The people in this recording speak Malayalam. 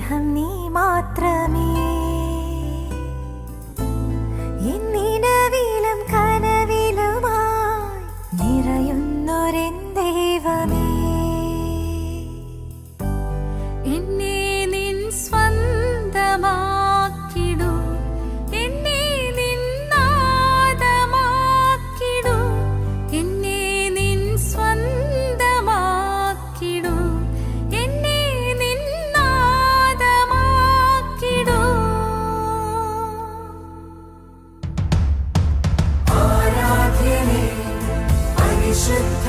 സ്നേഹം നീ മാത്രമേ 是